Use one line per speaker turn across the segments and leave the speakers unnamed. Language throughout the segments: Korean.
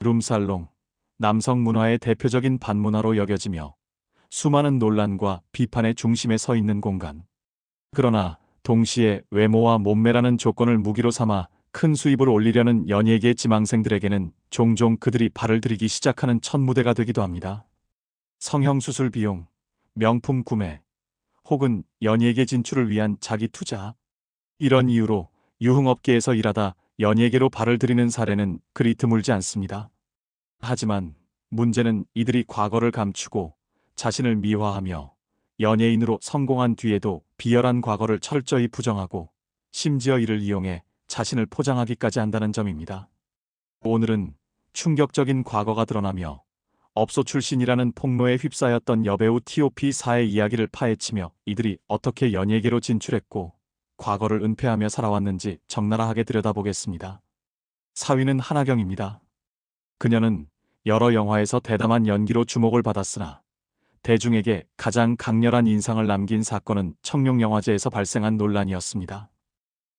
룸살롱, 남성 문화의 대표적인 반문화로 여겨지며 수많은 논란과 비판의 중심에 서 있는 공간. 그러나 동시에 외모와 몸매라는 조건을 무기로 삼아 큰 수입을 올리려는 연예계 지망생들에게는 종종 그들이 발을 들이기 시작하는 첫 무대가 되기도 합니다. 성형수술 비용, 명품 구매, 혹은 연예계 진출을 위한 자기 투자. 이런 이유로 유흥업계에서 일하다 연예계로 발을 들이는 사례는 그리 드물지 않습니다. 하지만 문제는 이들이 과거를 감추고 자신을 미화하며 연예인으로 성공한 뒤에도 비열한 과거를 철저히 부정하고 심지어 이를 이용해 자신을 포장하기까지 한다는 점입니다. 오늘은 충격적인 과거가 드러나며 업소 출신이라는 폭로에 휩싸였던 여배우 T.O.P4의 이야기를 파헤치며 이들이 어떻게 연예계로 진출했고 과거를 은폐하며 살아왔는지 적나라하게 들여다보겠습니다. 4위는 한하경입니다. 그녀는 여러 영화에서 대담한 연기로 주목을 받았으나 대중에게 가장 강렬한 인상을 남긴 사건은 청룡영화제에서 발생한 논란이었습니다.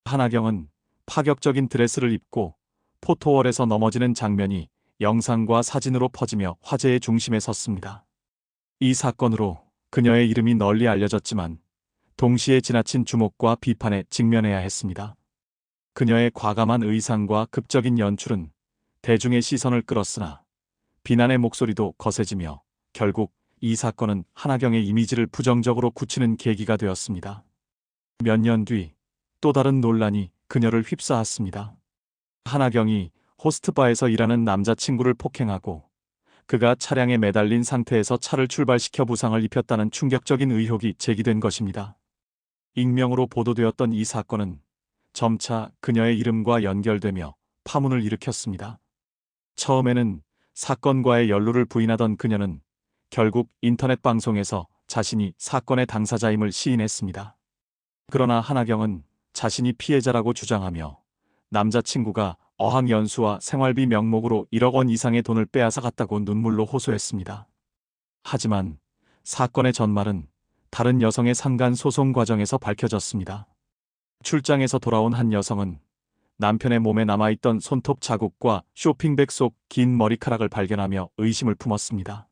한하경은 파격적인 드레스를 입고 포토월에서 넘어지는 장면이 영상과 사진으로 퍼지며 화제의 중심에 섰습니다. 이 사건으로 그녀의 이름이 널리 알려졌지만 동시에 지나친 주목과 비판에 직면해야 했습니다. 그녀의 과감한 의상과 극적인 연출은 대중의 시선을 끌었으나 비난의 목소리도 거세지며 결국 이 사건은 한하경의 이미지를 부정적으로 굳히는 계기가 되었습니다. 몇 년 뒤 또 다른 논란이 그녀를 휩싸았습니다. 한하경이 호스트바에서 일하는 남자친구를 폭행하고 그가 차량에 매달린 상태에서 차를 출발시켜 부상을 입혔다는 충격적인 의혹이 제기된 것입니다. 익명으로 보도되었던 이 사건은 점차 그녀의 이름과 연결되며 파문을 일으켰습니다. 처음에는 사건과의 연루를 부인하던 그녀는 결국 인터넷 방송에서 자신이 사건의 당사자임을 시인했습니다. 그러나 한하경은 자신이 피해자라고 주장하며 남자친구가 어학연수와 생활비 명목으로 1억 원 이상의 돈을 빼앗아 갔다고 눈물로 호소했습니다. 하지만 사건의 전말은 다른 여성의 상간 소송 과정에서 밝혀졌습니다. 출장에서 돌아온 한 여성은 남편의 몸에 남아있던 손톱 자국과 쇼핑백 속 긴 머리카락을 발견하며 의심을 품었습니다.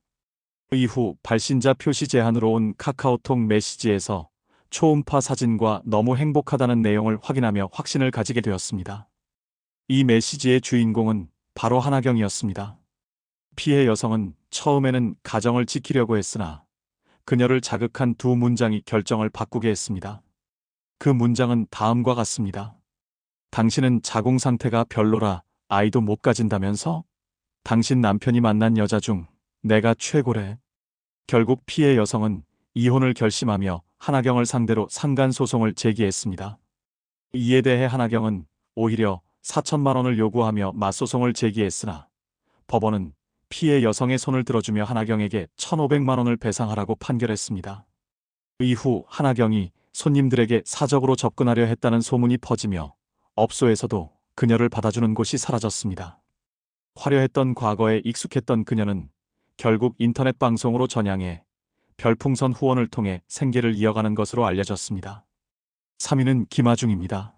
이후 발신자 표시 제한으로 온 카카오톡 메시지에서 초음파 사진과 너무 행복하다는 내용을 확인하며 확신을 가지게 되었습니다. 이 메시지의 주인공은 바로 한하경이었습니다. 피해 여성은 처음에는 가정을 지키려고 했으나 그녀를 자극한 두 문장이 결정을 바꾸게 했습니다. 그 문장은 다음과 같습니다. 당신은 자궁 상태가 별로라 아이도 못 가진다면서? 당신 남편이 만난 여자 중 내가 최고래. 결국 피해 여성은 이혼을 결심하며 한하경을 상대로 상간 소송을 제기했습니다. 이에 대해 한하경은 오히려 4천만 원을 요구하며 맞소송을 제기했으나 법원은 피해 여성의 손을 들어주며 한하경에게 1,500만 원을 배상하라고 판결했습니다. 이후 한하경이 손님들에게 사적으로 접근하려 했다는 소문이 퍼지며 업소에서도 그녀를 받아주는 곳이 사라졌습니다. 화려했던 과거에 익숙했던 그녀는 결국 인터넷 방송으로 전향해 별풍선 후원을 통해 생계를 이어가는 것으로 알려졌습니다. 3위는 김아중입니다.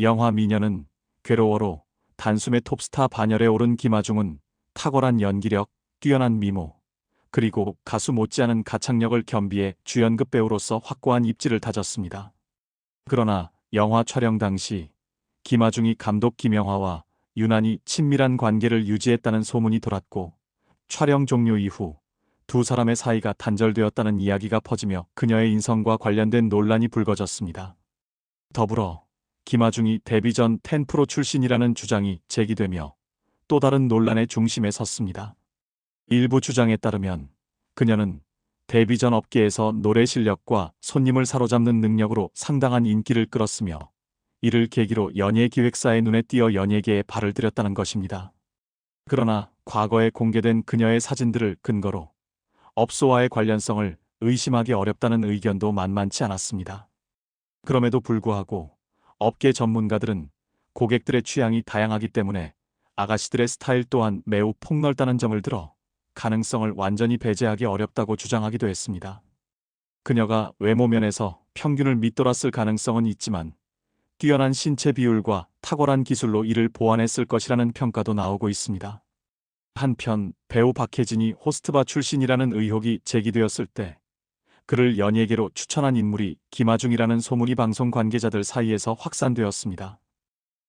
영화 미녀는 괴로워로 단숨에 톱스타 반열에 오른 김아중은 탁월한 연기력, 뛰어난 미모, 그리고 가수 못지않은 가창력을 겸비해 주연급 배우로서 확고한 입지를 다졌습니다. 그러나 영화 촬영 당시 김아중이 감독 김영화와 유난히 친밀한 관계를 유지했다는 소문이 돌았고 촬영 종료 이후 두 사람의 사이가 단절되었다는 이야기가 퍼지며 그녀의 인성과 관련된 논란이 불거졌습니다. 더불어 김아중이 데뷔 전 10프로 출신이라는 주장이 제기되며 또 다른 논란의 중심에 섰습니다. 일부 주장에 따르면 그녀는 데뷔 전 업계에서 노래 실력과 손님을 사로잡는 능력으로 상당한 인기를 끌었으며 이를 계기로 연예 기획사의 눈에 띄어 연예계에 발을 들였다는 것입니다. 그러나 과거에 공개된 그녀의 사진들을 근거로 업소와의 관련성을 의심하기 어렵다는 의견도 만만치 않았습니다. 그럼에도 불구하고 업계 전문가들은 고객들의 취향이 다양하기 때문에 아가씨들의 스타일 또한 매우 폭넓다는 점을 들어 가능성을 완전히 배제하기 어렵다고 주장하기도 했습니다. 그녀가 외모 면에서 평균을 밑돌았을 가능성은 있지만 뛰어난 신체 비율과 탁월한 기술로 이를 보완했을 것이라는 평가도 나오고 있습니다. 한편 배우 박혜진이 호스트바 출신이라는 의혹이 제기되었을 때 그를 연예계로 추천한 인물이 김아중이라는 소문이 방송 관계자들 사이에서 확산되었습니다.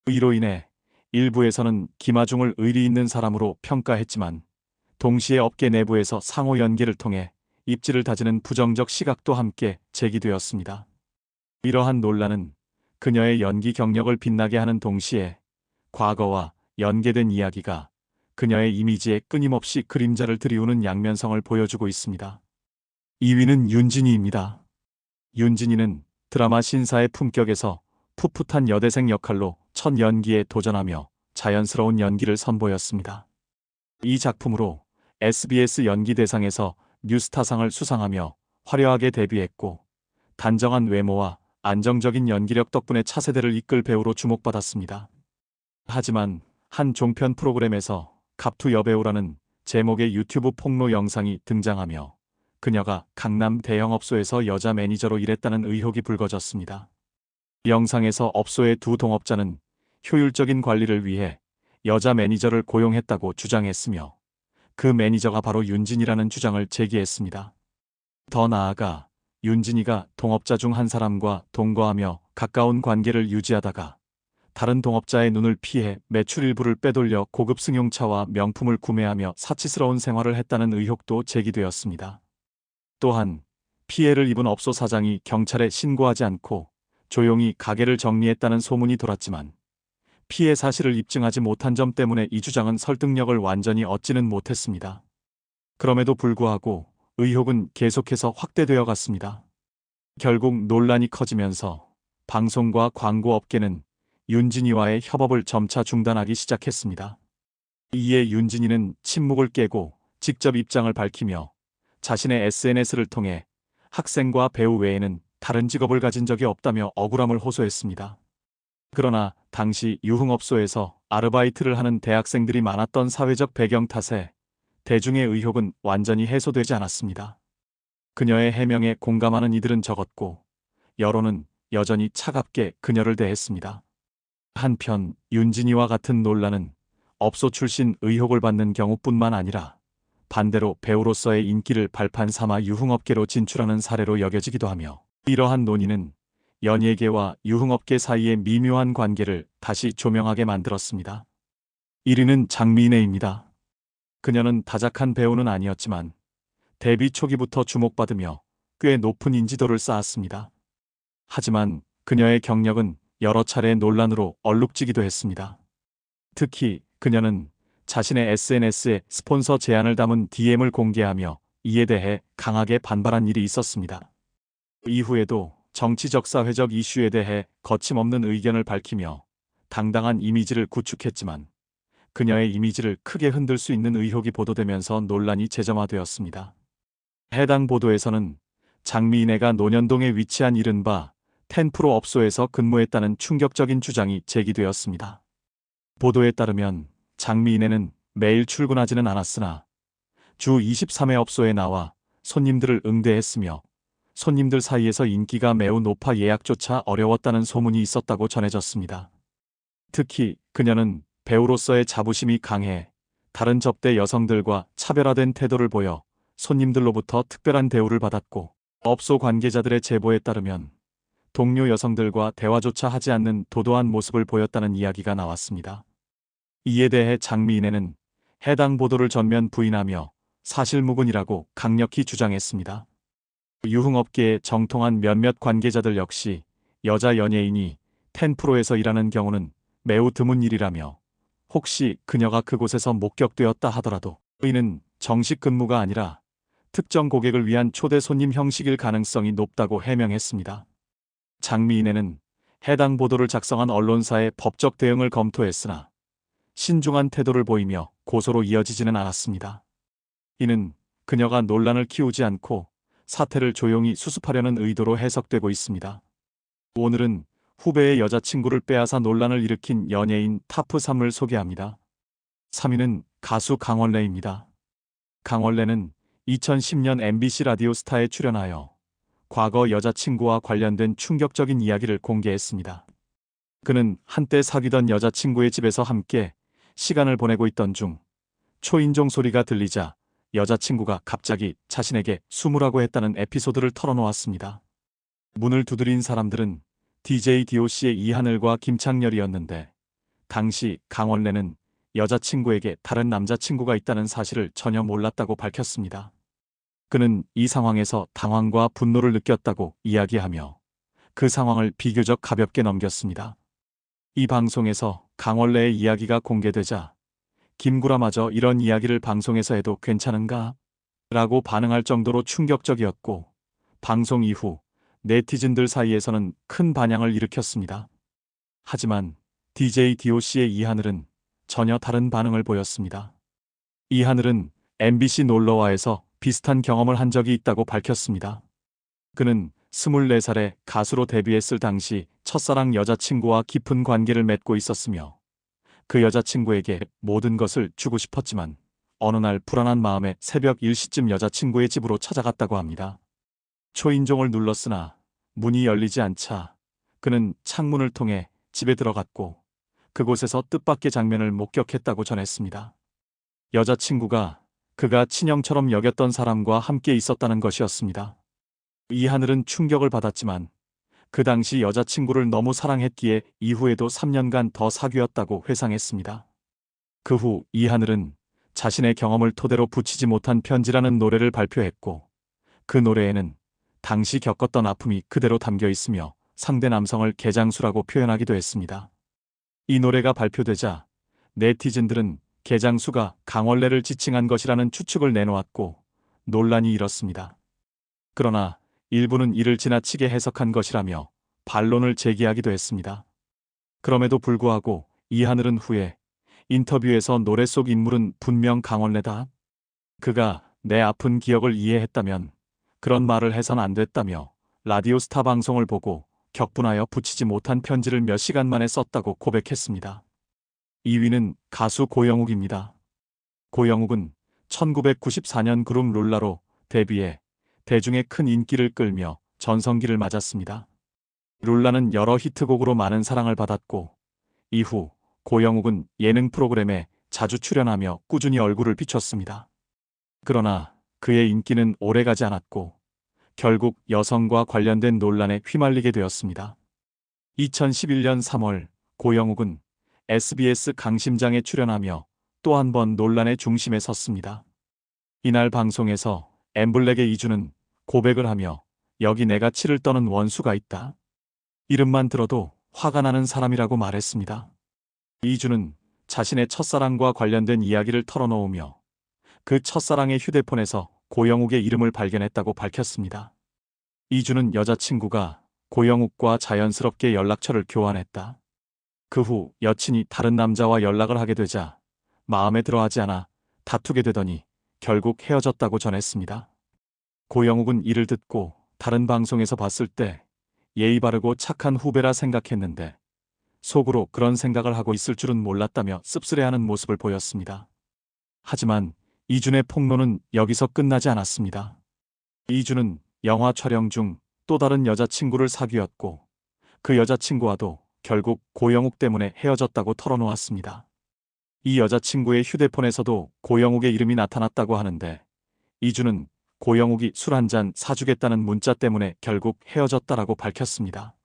이로 인해 일부에서는 김아중을 의리 있는 사람으로 평가했지만 동시에 업계 내부에서 상호 연계를 통해 입지를 다지는 부정적 시각도 함께 제기되었습니다. 이러한 논란은 그녀의 연기 경력을 빛나게 하는 동시에 과거와 연계된 이야기가 그녀의 이미지에 끊임없이 그림자를 들이우는 양면성을 보여주고 있습니다. 2위는 윤진이입니다. 윤진이는 드라마 신사의 품격에서 풋풋한 여대생 역할로 첫 연기에 도전하며 자연스러운 연기를 선보였습니다. 이 작품으로 SBS 연기대상에서 뉴스타상을 수상하며 화려하게 데뷔했고 단정한 외모와 안정적인 연기력 덕분에 차세대를 이끌 배우로 주목받았습니다. 하지만 한 종편 프로그램에서 갑투 여배우라는 제목의 유튜브 폭로 영상이 등장하며 그녀가 강남 대형업소에서 여자 매니저로 일했다는 의혹이 불거졌습니다. 영상에서 업소의 두 동업자는 효율적인 관리를 위해 여자 매니저를 고용했다고 주장했으며 그 매니저가 바로 윤진이라는 주장을 제기했습니다. 더 나아가 윤진이가 동업자 중 한 사람과 동거하며 가까운 관계를 유지하다가 다른 동업자의 눈을 피해 매출 일부를 빼돌려 고급 승용차와 명품을 구매하며 사치스러운 생활을 했다는 의혹도 제기되었습니다. 또한 피해를 입은 업소 사장이 경찰에 신고하지 않고 조용히 가게를 정리했다는 소문이 돌았지만 피해 사실을 입증하지 못한 점 때문에 이 주장은 설득력을 완전히 얻지는 못했습니다. 그럼에도 불구하고 의혹은 계속해서 확대되어 갔습니다. 결국 논란이 커지면서 방송과 광고 업계는 윤진이와의 협업을 점차 중단하기 시작했습니다. 이에 윤진이는 침묵을 깨고 직접 입장을 밝히며 자신의 SNS를 통해 학생과 배우 외에는 다른 직업을 가진 적이 없다며 억울함을 호소했습니다. 그러나 당시 유흥업소에서 아르바이트를 하는 대학생들이 많았던 사회적 배경 탓에 대중의 의혹은 완전히 해소되지 않았습니다. 그녀의 해명에 공감하는 이들은 적었고 여론은 여전히 차갑게 그녀를 대했습니다. 한편 윤진이와 같은 논란은 업소 출신 의혹을 받는 경우뿐만 아니라 반대로 배우로서의 인기를 발판 삼아 유흥업계로 진출하는 사례로 여겨지기도 하며 이러한 논의는 연예계와 유흥업계 사이의 미묘한 관계를 다시 조명하게 만들었습니다. 1위는 장미인혜입니다. 그녀는 다작한 배우는 아니었지만 데뷔 초기부터 주목받으며 꽤 높은 인지도를 쌓았습니다. 하지만 그녀의 경력은 여러 차례 논란으로 얼룩지기도 했습니다. 특히 그녀는 자신의 SNS에 스폰서 제안을 담은 DM을 공개하며 이에 대해 강하게 반발한 일이 있었습니다. 이후에도 정치적 사회적 이슈에 대해 거침없는 의견을 밝히며 당당한 이미지를 구축했지만 그녀의 이미지를 크게 흔들 수 있는 의혹이 보도되면서 논란이 재점화되었습니다. 해당 보도에서는 장미인애가 논현동에 위치한 이른바 텐프로 업소에서 근무했다는 충격적인 주장이 제기되었습니다. 보도에 따르면 장미인애는 매일 출근하지는 않았으나 주 23회 업소에 나와 손님들을 응대했으며 손님들 사이에서 인기가 매우 높아 예약조차 어려웠다는 소문이 있었다고 전해졌습니다. 특히 그녀는 배우로서의 자부심이 강해 다른 접대 여성들과 차별화된 태도를 보여 손님들로부터 특별한 대우를 받았고 업소 관계자들의 제보에 따르면 동료 여성들과 대화조차 하지 않는 도도한 모습을 보였다는 이야기가 나왔습니다. 이에 대해 장미인애는 해당 보도를 전면 부인하며 사실무근이라고 강력히 주장했습니다. 유흥업계의 정통한 몇몇 관계자들 역시 여자 연예인이 텐프로에서 일하는 경우는 매우 드문 일이라며 혹시 그녀가 그곳에서 목격되었다 하더라도 이는 정식 근무가 아니라 특정 고객을 위한 초대 손님 형식일 가능성이 높다고 해명했습니다. 장미인에는 해당 보도를 작성한 언론사의 법적 대응을 검토했으나 신중한 태도를 보이며 고소로 이어지지는 않았습니다. 이는 그녀가 논란을 키우지 않고 사태를 조용히 수습하려는 의도로 해석되고 있습니다. 오늘은 후배의 여자친구를 빼앗아 논란을 일으킨 연예인 타프 3을 소개합니다. 3위는 가수 강원래입니다. 강원래는 2010년 MBC 라디오 스타에 출연하여 과거 여자친구와 관련된 충격적인 이야기를 공개했습니다. 그는 한때 사귀던 여자친구의 집에서 함께 시간을 보내고 있던 중 초인종 소리가 들리자 여자친구가 갑자기 자신에게 숨으라고 했다는 에피소드를 털어놓았습니다. 문을 두드린 사람들은 DJ DOC의 이하늘과 김창렬이었는데 당시 강원래는 여자친구에게 다른 남자친구가 있다는 사실을 전혀 몰랐다고 밝혔습니다. 그는 이 상황에서 당황과 분노를 느꼈다고 이야기하며 그 상황을 비교적 가볍게 넘겼습니다. 이 방송에서 강원래의 이야기가 공개되자 김구라마저 이런 이야기를 방송에서 해도 괜찮은가? 라고 반응할 정도로 충격적이었고 방송 이후 네티즌들 사이에서는 큰 반향을 일으켰습니다. 하지만 DJ DOC의 이하늘은 전혀 다른 반응을 보였습니다. 이하늘은 MBC 놀러와에서 비슷한 경험을 한 적이 있다고 밝혔습니다. 그는 24살에 가수로 데뷔했을 당시 첫사랑 여자친구와 깊은 관계를 맺고 있었으며 그 여자친구에게 모든 것을 주고 싶었지만 어느 날 불안한 마음에 새벽 1시쯤 여자친구의 집으로 찾아갔다고 합니다. 초인종을 눌렀으나 문이 열리지 않자 그는 창문을 통해 집에 들어갔고 그곳에서 뜻밖의 장면을 목격했다고 전했습니다. 여자친구가 그가 친형처럼 여겼던 사람과 함께 있었다는 것이었습니다. 이 하늘은 충격을 받았지만 그 당시 여자친구를 너무 사랑했기에 이후에도 3년간 더 사귀었다고 회상했습니다. 그 후 이하늘은 자신의 경험을 토대로 붙이지 못한 편지라는 노래를 발표했고 그 노래에는 당시 겪었던 아픔이 그대로 담겨 있으며 상대 남성을 개장수라고 표현하기도 했습니다. 이 노래가 발표되자 네티즌들은 개장수가 강원래를 지칭한 것이라는 추측을 내놓았고 논란이 일었습니다. 그러나 일부는 이를 지나치게 해석한 것이라며 반론을 제기하기도 했습니다. 그럼에도 불구하고 이하늘은 후에 인터뷰에서 노래 속 인물은 분명 강원래다. 그가 내 아픈 기억을 이해했다면 그런 말을 해선 안 됐다며 라디오 스타 방송을 보고 격분하여 붙이지 못한 편지를 몇 시간 만에 썼다고 고백했습니다. 2위는 가수 고영욱입니다. 고영욱은 1994년 그룹 룰라로 데뷔해 대중의 큰 인기를 끌며 전성기를 맞았습니다. 룰라는 여러 히트곡으로 많은 사랑을 받았고 이후 고영욱은 예능 프로그램에 자주 출연하며 꾸준히 얼굴을 비췄습니다. 그러나 그의 인기는 오래가지 않았고 결국 여성과 관련된 논란에 휘말리게 되었습니다. 2011년 3월 고영욱은 SBS 강심장에 출연하며 또 한 번 논란의 중심에 섰습니다. 이날 방송에서 엠블랙의 이주는 고백을 하며 여기 내가 치를 떠는 원수가 있다. 이름만 들어도 화가 나는 사람이라고 말했습니다. 이주는 자신의 첫사랑과 관련된 이야기를 털어놓으며 그 첫사랑의 휴대폰에서 고영욱의 이름을 발견했다고 밝혔습니다. 이주는 여자친구가 고영욱과 자연스럽게 연락처를 교환했다. 그 후 여친이 다른 남자와 연락을 하게 되자 마음에 들어 하지 않아 다투게 되더니 결국 헤어졌다고 전했습니다. 고영욱은 이를 듣고 다른 방송에서 봤을 때 예의 바르고 착한 후배라 생각했는데 속으로 그런 생각을 하고 있을 줄은 몰랐다며 씁쓸해하는 모습을 보였습니다. 하지만 이준의 폭로는 여기서 끝나지 않았습니다. 이준은 영화 촬영 중 또 다른 여자친구를 사귀었고 그 여자친구와도 결국 고영욱 때문에 헤어졌다고 털어놓았습니다. 이 여자친구의 휴대폰에서도 고영욱의 이름이 나타났다고 하는데 이준은 고영욱이 술 한 잔 사주겠다는 문자 때문에 결국 헤어졌다라고 밝혔습니다.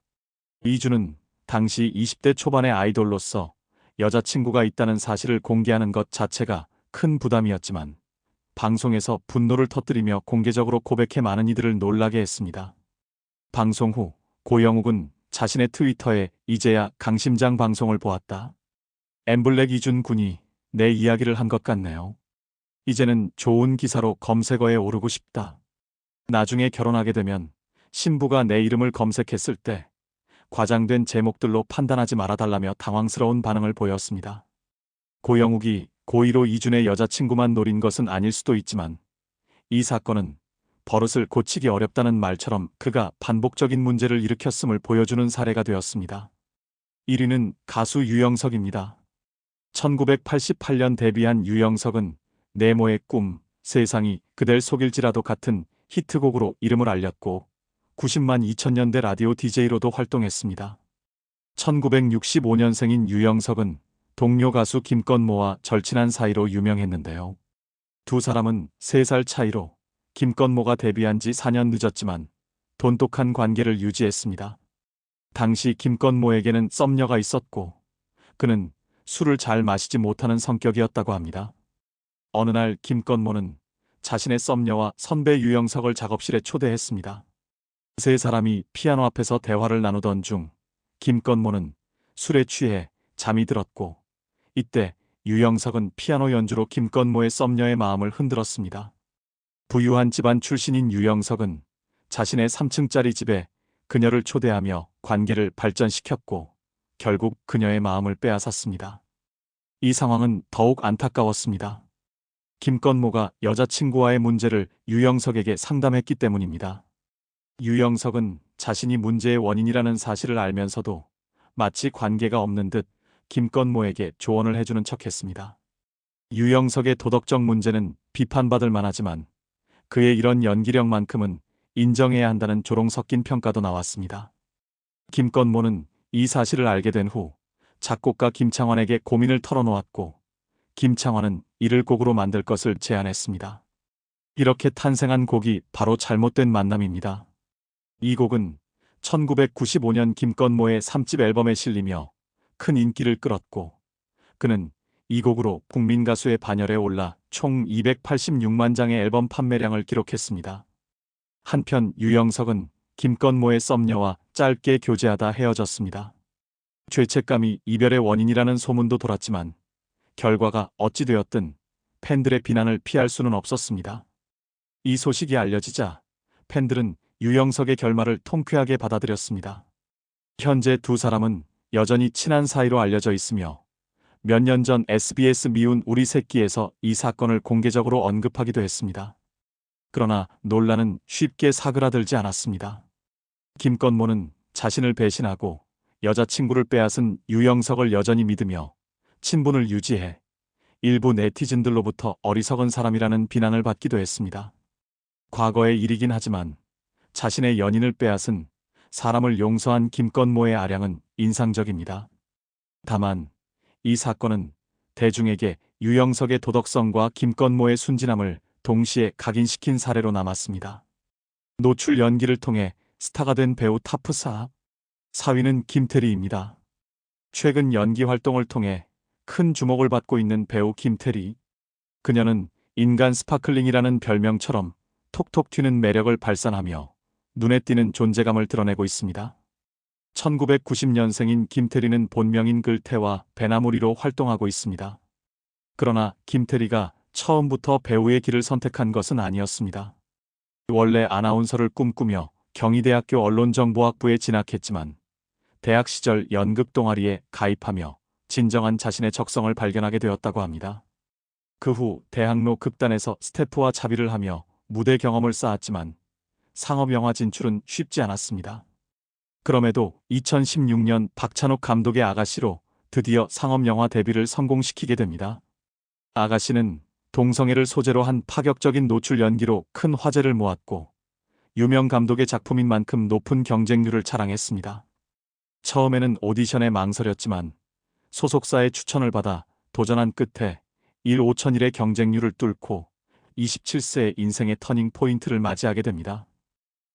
이준은 당시 20대 초반의 아이돌로서 여자친구가 있다는 사실을 공개하는 것 자체가 큰 부담이었지만 방송에서 분노를 터뜨리며 공개적으로 고백해 많은 이들을 놀라게 했습니다. 방송 후 고영욱은 자신의 트위터에 이제야 강심장 방송을 보았다. 엠블랙 이준 군이 내 이야기를 한 것 같네요. 이제는 좋은 기사로 검색어에 오르고 싶다. 나중에 결혼하게 되면 신부가 내 이름을 검색했을 때 과장된 제목들로 판단하지 말아달라며 당황스러운 반응을 보였습니다. 고영욱이 고의로 이준의 여자친구만 노린 것은 아닐 수도 있지만 이 사건은 버릇을 고치기 어렵다는 말처럼 그가 반복적인 문제를 일으켰음을 보여주는 사례가 되었습니다. 1위는 가수 유영석입니다. 1988년 데뷔한 유영석은 네모의 꿈, 세상이 그댈 속일지라도 같은 히트곡으로 이름을 알렸고 90만 2000년대 라디오 DJ로도 활동했습니다. 1965년생인 유영석은 동료 가수 김건모와 절친한 사이로 유명했는데요. 두 사람은 3살 차이로 김건모가 데뷔한 지 4년 늦었지만 돈독한 관계를 유지했습니다. 당시 김건모에게는 썸녀가 있었고 그는 술을 잘 마시지 못하는 성격이었다고 합니다. 어느 날 김건모는 자신의 썸녀와 선배 유영석을 작업실에 초대했습니다. 세 사람이 피아노 앞에서 대화를 나누던 중 김건모는 술에 취해 잠이 들었고 이때 유영석은 피아노 연주로 김건모의 썸녀의 마음을 흔들었습니다. 부유한 집안 출신인 유영석은 자신의 3층짜리 집에 그녀를 초대하며 관계를 발전시켰고 결국 그녀의 마음을 빼앗았습니다. 이 상황은 더욱 안타까웠습니다. 김건모가 여자친구와의 문제를 유영석에게 상담했기 때문입니다. 유영석은 자신이 문제의 원인이라는 사실을 알면서도 마치 관계가 없는 듯 김건모에게 조언을 해주는 척했습니다. 유영석의 도덕적 문제는 비판받을 만하지만 그의 이런 연기력만큼은 인정해야 한다는 조롱 섞인 평가도 나왔습니다. 김건모는 이 사실을 알게 된 후 작곡가 김창완에게 고민을 털어놓았고 김창완은 이를 곡으로 만들 것을 제안했습니다. 이렇게 탄생한 곡이 바로 잘못된 만남입니다. 이 곡은 1995년 김건모의 3집 앨범에 실리며 큰 인기를 끌었고 그는 이 곡으로 국민 가수의 반열에 올라 총 286만 장의 앨범 판매량을 기록했습니다. 한편 유영석은 김건모의 썸녀와 짧게 교제하다 헤어졌습니다. 죄책감이 이별의 원인이라는 소문도 돌았지만 결과가 어찌되었든 팬들의 비난을 피할 수는 없었습니다. 이 소식이 알려지자 팬들은 유영석의 결말을 통쾌하게 받아들였습니다. 현재 두 사람은 여전히 친한 사이로 알려져 있으며 몇 년 전 SBS 미운 우리 새끼에서 이 사건을 공개적으로 언급하기도 했습니다. 그러나 논란은 쉽게 사그라들지 않았습니다. 김건모는 자신을 배신하고 여자친구를 빼앗은 유영석을 여전히 믿으며 친분을 유지해 일부 네티즌들로부터 어리석은 사람이라는 비난을 받기도 했습니다. 과거의 일이긴 하지만 자신의 연인을 빼앗은 사람을 용서한 김건모의 아량은 인상적입니다. 다만 이 사건은 대중에게 유영석의 도덕성과 김건모의 순진함을 동시에 각인시킨 사례로 남았습니다. 노출 연기를 통해 스타가 된 배우 타프사 4위는 김태리입니다. 최근 연기 활동을 통해 큰 주목을 받고 있는 배우 김태리. 그녀는 인간 스파클링이라는 별명처럼 톡톡 튀는 매력을 발산하며 눈에 띄는 존재감을 드러내고 있습니다. 1990년생인 김태리는 본명인 글태와 배나무리로 활동하고 있습니다. 그러나 김태리가 처음부터 배우의 길을 선택한 것은 아니었습니다. 원래 아나운서를 꿈꾸며 경희대학교 언론정보학부에 진학했지만 대학 시절 연극 동아리에 가입하며 진정한 자신의 적성을 발견하게 되었다고 합니다. 그 후 대학로 극단에서 스태프와 자비를 하며 무대 경험을 쌓았지만 상업 영화 진출은 쉽지 않았습니다. 그럼에도 2016년 박찬욱 감독의 아가씨로 드디어 상업 영화 데뷔를 성공시키게 됩니다. 아가씨는 동성애를 소재로 한 파격적인 노출 연기로 큰 화제를 모았고 유명 감독의 작품인 만큼 높은 경쟁률을 자랑했습니다. 처음에는 오디션에 망설였지만 소속사의 추천을 받아 도전한 끝에 1 5천일의 경쟁률을 뚫고 27세의 인생의 터닝 포인트를 맞이하게 됩니다.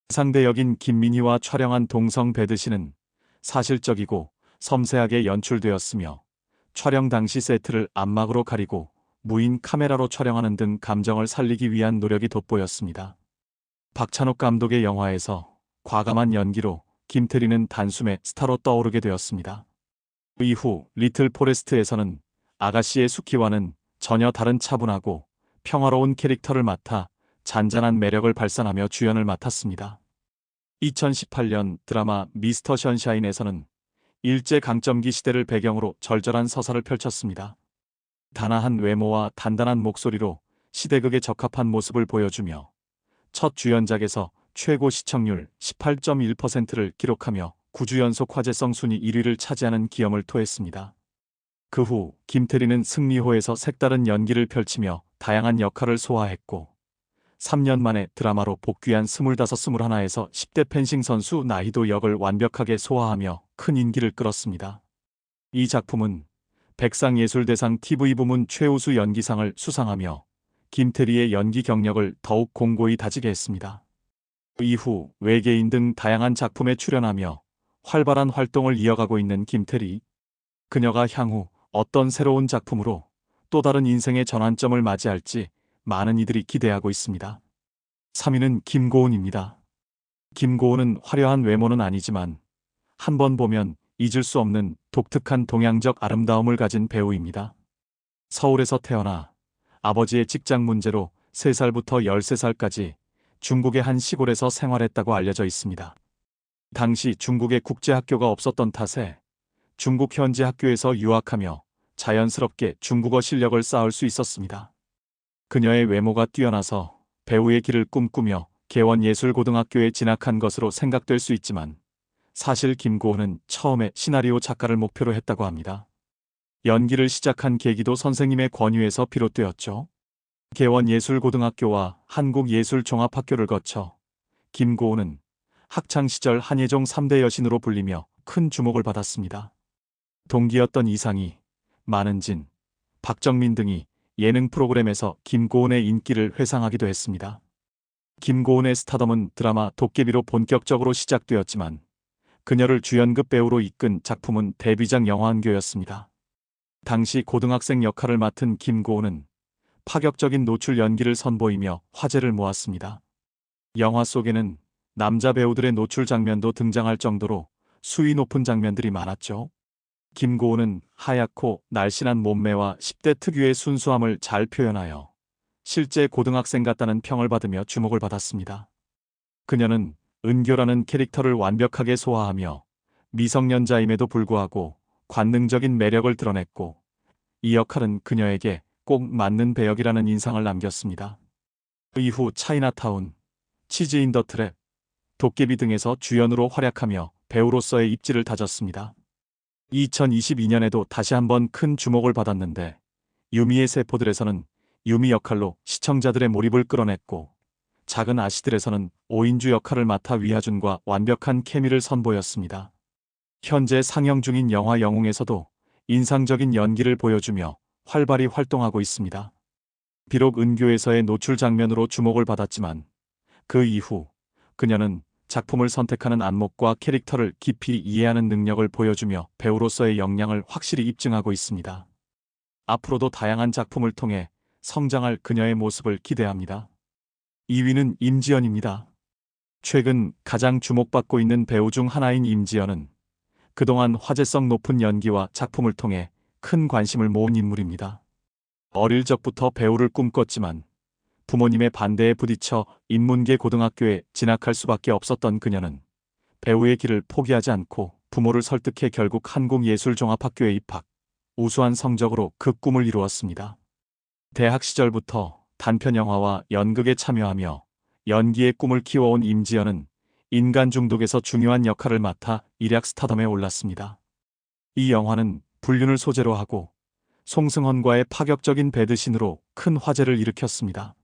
상대 역인 김민희와 촬영한 동성 배드신은 사실적이고 섬세하게 연출되었으며 촬영 당시 세트를 안막으로 가리고 무인 카메라로 촬영하는 등 감정을 살리기 위한 노력이 돋보였습니다. 박찬욱 감독의 영화에서 과감한 연기로 김태리는 단숨에 스타로 떠오르게 되었습니다. 이후 리틀 포레스트에서는 아가씨의 수키와는 전혀 다른 차분하고 평화로운 캐릭터를 맡아 잔잔한 매력을 발산하며 주연을 맡았습니다. 2018년 드라마 미스터 션샤인에서는 일제 강점기 시대를 배경으로 절절한 서사를 펼쳤습니다. 단아한 외모와 단단한 목소리로 시대극에 적합한 모습을 보여주며 첫 주연작에서 최고 시청률 18.1%를 기록하며 9주 연속 화제성 순위 1위를 차지하는 기염을 토했습니다. 그 후 김태리는 승리호에서 색다른 연기를 펼치며 다양한 역할을 소화했고 3년 만에 드라마로 복귀한 25, 21에서 10대 펜싱 선수 나희도 역을 완벽하게 소화하며 큰 인기를 끌었습니다. 이 작품은 백상예술대상 TV 부문 최우수 연기상을 수상하며 김태리의 연기 경력을 더욱 공고히 다지게 했습니다. 이후 외계인 등 다양한 작품에 출연하며 활발한 활동을 이어가고 있는 김태리. 그녀가 향후 어떤 새로운 작품으로 또 다른 인생의 전환점을 맞이할지 많은 이들이 기대하고 있습니다. 3위는 김고은입니다. 김고은은 화려한 외모는 아니지만 한 번 보면 잊을 수 없는 독특한 동양적 아름다움을 가진 배우입니다. 서울에서 태어나 아버지의 직장 문제로 3살부터 13살까지 중국의 한 시골에서 생활했다고 알려져 있습니다. 당시 중국에 국제학교가 없었던 탓에 중국 현지 학교에서 유학하며 자연스럽게 중국어 실력을 쌓을 수 있었습니다. 그녀의 외모가 뛰어나서 배우의 길을 꿈꾸며 개원예술고등학교에 진학한 것으로 생각될 수 있지만 사실 김고은은 처음에 시나리오 작가를 목표로 했다고 합니다. 연기를 시작한 계기도 선생님의 권유에서 비롯되었죠. 개원예술고등학교와 한국예술종합학교를 거쳐 김고은은 학창시절 한예종 3대 여신으로 불리며 큰 주목을 받았습니다. 동기였던 이상희, 만은진, 박정민 등이 예능 프로그램에서 김고은의 인기를 회상하기도 했습니다. 김고은의 스타덤은 드라마 도깨비로 본격적으로 시작되었지만 그녀를 주연급 배우로 이끈 작품은 데뷔작 영화한교였습니다. 당시 고등학생 역할을 맡은 김고은은 파격적인 노출 연기를 선보이며 화제를 모았습니다. 영화 속에는 남자 배우들의 노출 장면도 등장할 정도로 수위 높은 장면들이 많았죠. 김고은은 하얗고 날씬한 몸매와 10대 특유의 순수함을 잘 표현하여 실제 고등학생 같다는 평을 받으며 주목을 받았습니다. 그녀는 은교라는 캐릭터를 완벽하게 소화하며 미성년자임에도 불구하고 관능적인 매력을 드러냈고 이 역할은 그녀에게 꼭 맞는 배역이라는 인상을 남겼습니다. 이후 차이나타운, 치즈 인 더 트랩, 도깨비 등에서 주연으로 활약하며 배우로서의 입지를 다졌습니다. 2022년에도 다시 한번 큰 주목을 받았는데 유미의 세포들에서는 유미 역할로 시청자들의 몰입을 끌어냈고 작은 아시들에서는 오인주 역할을 맡아 위하준과 완벽한 케미를 선보였습니다. 현재 상영 중인 영화 영웅에서도 인상적인 연기를 보여주며 활발히 활동하고 있습니다. 비록 은교에서의 노출 장면으로 주목을 받았지만 그 이후 그녀는 작품을 선택하는 안목과 캐릭터를 깊이 이해하는 능력을 보여주며 배우로서의 역량을 확실히 입증하고 있습니다. 앞으로도 다양한 작품을 통해 성장할 그녀의 모습을 기대합니다. 2위는 임지연입니다. 최근 가장 주목받고 있는 배우 중 하나인 임지연은 그동안 화제성 높은 연기와 작품을 통해 큰 관심을 모은 인물입니다. 어릴 적부터 배우를 꿈꿨지만 부모님의 반대에 부딪혀 인문계 고등학교에 진학할 수밖에 없었던 그녀는 배우의 길을 포기하지 않고 부모를 설득해 결국 한국예술종합학교에 입학, 우수한 성적으로 그 꿈을 이루었습니다. 대학 시절부터 단편 영화와 연극에 참여하며 연기의 꿈을 키워온 임지연은 인간 중독에서 중요한 역할을 맡아 일약 스타덤에 올랐습니다. 이 영화는 불륜을 소재로 하고 송승헌과의 파격적인 배드신으로 큰 화제를 일으켰습니다.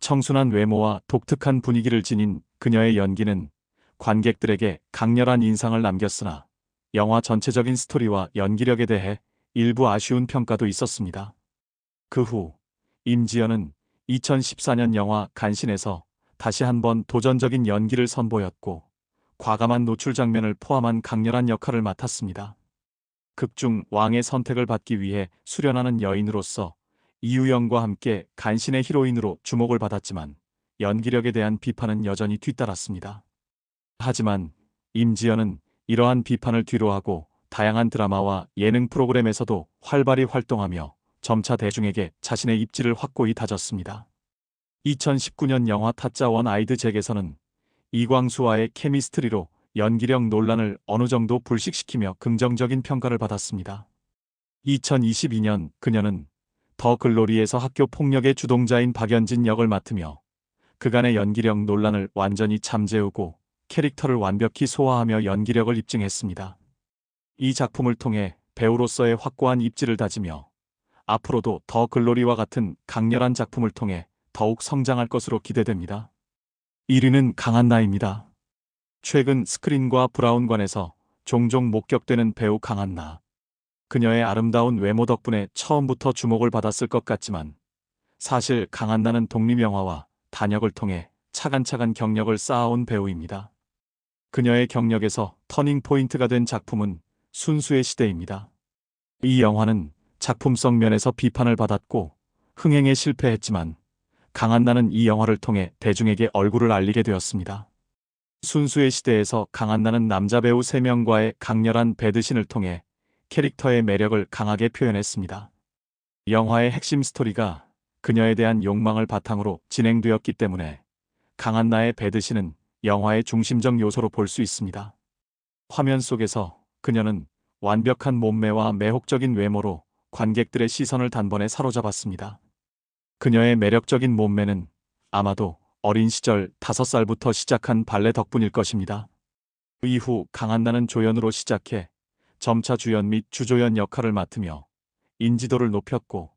청순한 외모와 독특한 분위기를 지닌 그녀의 연기는 관객들에게 강렬한 인상을 남겼으나 영화 전체적인 스토리와 연기력에 대해 일부 아쉬운 평가도 있었습니다. 그 후 임지연은 2014년 영화 간신에서 다시 한번 도전적인 연기를 선보였고 과감한 노출 장면을 포함한 강렬한 역할을 맡았습니다. 극중 왕의 선택을 받기 위해 수련하는 여인으로서 이유영과 함께 간신의 히로인으로 주목을 받았지만 연기력에 대한 비판은 여전히 뒤따랐습니다. 하지만 임지연은 이러한 비판을 뒤로하고 다양한 드라마와 예능 프로그램에서도 활발히 활동하며 점차 대중에게 자신의 입지를 확고히 다졌습니다. 2019년 영화 타짜원 아이드 잭에서는 이광수와의 케미스트리로 연기력 논란을 어느 정도 불식시키며 긍정적인 평가를 받았습니다. 2022년 그녀는 더 글로리에서 학교 폭력의 주동자인 박연진 역을 맡으며 그간의 연기력 논란을 완전히 잠재우고 캐릭터를 완벽히 소화하며 연기력을 입증했습니다. 이 작품을 통해 배우로서의 확고한 입지를 다지며 앞으로도 더 글로리와 같은 강렬한 작품을 통해 더욱 성장할 것으로 기대됩니다. 1위는 강한 나입니다. 최근 스크린과 브라운관에서 종종 목격되는 배우 강한나. 그녀의 아름다운 외모 덕분에 처음부터 주목을 받았을 것 같지만 사실 강한나는 독립영화와 단역을 통해 차근차근 경력을 쌓아온 배우입니다. 그녀의 경력에서 터닝 포인트가 된 작품은 순수의 시대입니다. 이 영화는 작품성 면에서 비판을 받았고 흥행에 실패했지만 강한나는 이 영화를 통해 대중에게 얼굴을 알리게 되었습니다. 순수의 시대에서 강한나는 남자 배우 3명과의 강렬한 배드신을 통해 캐릭터의 매력을 강하게 표현했습니다. 영화의 핵심 스토리가 그녀에 대한 욕망을 바탕으로 진행되었기 때문에 강한 나의 배드신은 영화의 중심적 요소로 볼 수 있습니다. 화면 속에서 그녀는 완벽한 몸매와 매혹적인 외모로 관객들의 시선을 단번에 사로잡았습니다. 그녀의 매력적인 몸매는 아마도 어린 시절 5살부터 시작한 발레 덕분일 것입니다. 이후 강한나는 조연으로 시작해 점차 주연 및 주조연 역할을 맡으며 인지도를 높였고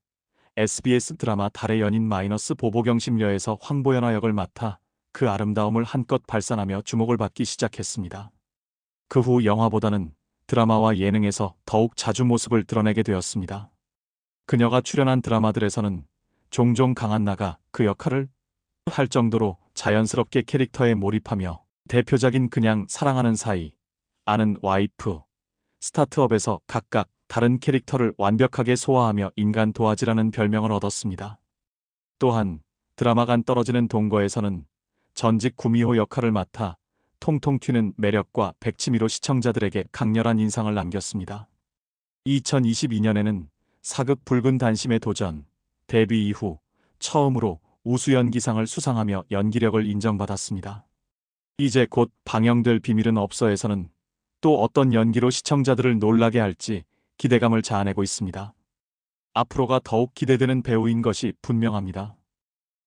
SBS 드라마 달의 연인 마이너스 보보경심녀에서 황보연화 역을 맡아 그 아름다움을 한껏 발산하며 주목을 받기 시작했습니다. 그 후 영화보다는 드라마와 예능에서 더욱 자주 모습을 드러내게 되었습니다. 그녀가 출연한 드라마들에서는 종종 강한나가 그 역할을 할 정도로 자연스럽게 캐릭터에 몰입하며 대표작인 그냥 사랑하는 사이, 아는 와이프, 스타트업에서 각각 다른 캐릭터를 완벽하게 소화하며 인간 도화지라는 별명을 얻었습니다. 또한 드라마 간 떨어지는 동거에서는 전직 구미호 역할을 맡아 통통 튀는 매력과 백치미로 시청자들에게 강렬한 인상을 남겼습니다. 2022년에는 사극 붉은 단심의 도전, 데뷔 이후 처음으로 우수연기상을 수상하며 연기력을 인정받았습니다. 이제 곧 방영될 비밀은 없어에서는 또 어떤 연기로 시청자들을 놀라게 할지 기대감을 자아내고 있습니다. 앞으로가 더욱 기대되는 배우인 것이 분명합니다.